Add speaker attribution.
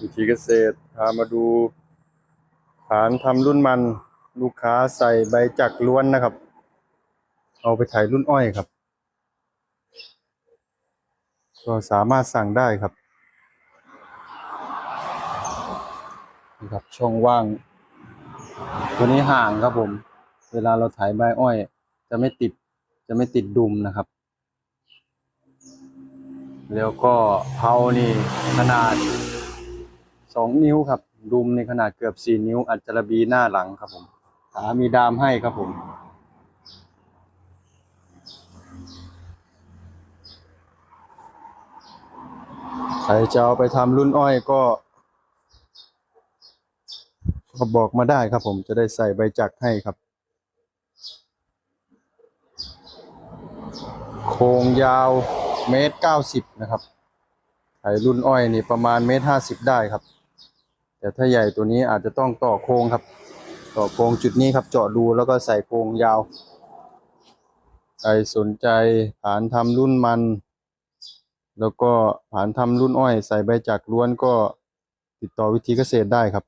Speaker 1: วิธีเกษตรพามาดูฐานทำรุ่นมันลูกค้าใส่ใบจักรล้วนนะครับ เอาไปถ่ายรุ่นอ้อยครับ ก็สามารถสั่งได้ครับนี่ครับช่องว่าง ตัวนี้ห่างครับผม เวลาเราถ่ายใบอ้อย จะไม่ติดจะไม่ติดดุมนะครับ แล้วก็เผานี่ขนาด สองนิ้วครับดุมในขนาดเกือบสี่นิ้ว อัจจระบีหน้าหลังครับผมขามีดามให้ครับผมใครจะเอาไปทำรุ่นอ้อยก็ก็บอกมาได้ครับผมจะได้ใส่ใบจักให้ครับ โครงยาวเมตรเก้าสิบนะครับไถรุ่นอ้อยนี่ประมาณเมตรห้าสิบได้ครับ แต่ถ้าใหญ่ตัวนี้อาจจะต้องต่อโครงครับ ต่อโครงจุดนี้ครับเจาะรูแล้วก็ใส่โครงยาว ใครสนใจฐานทำรุ่นมัน แล้วก็ฐานทำรุ่นอ้อย ใส่ใบจักรล้วนก็ติดต่อวิธีเกษตรได้ครับ